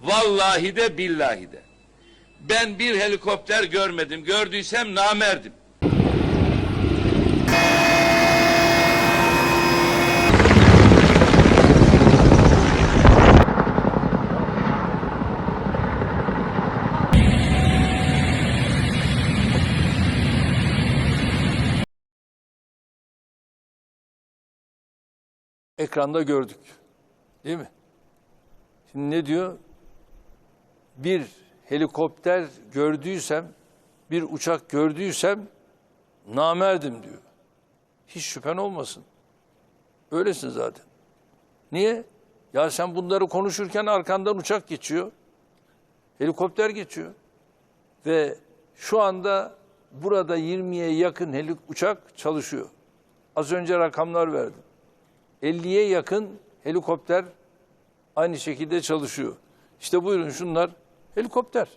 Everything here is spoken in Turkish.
Vallahi de billahi de. Ben bir helikopter görmedim. Gördüysem namerdim. ekranda gördük. Değil mi? Şimdi ne diyor? Bir helikopter gördüysem, bir uçak gördüysem namerdim diyor. Hiç şüphen olmasın. Öylesin zaten. Niye? Ya sen bunları konuşurken arkandan uçak geçiyor. Helikopter geçiyor. Ve şu anda burada 20'ye yakın helik uçak çalışıyor. Az önce rakamlar verdim. 50'ye yakın helikopter aynı şekilde çalışıyor. İşte buyurun şunlar helikopter.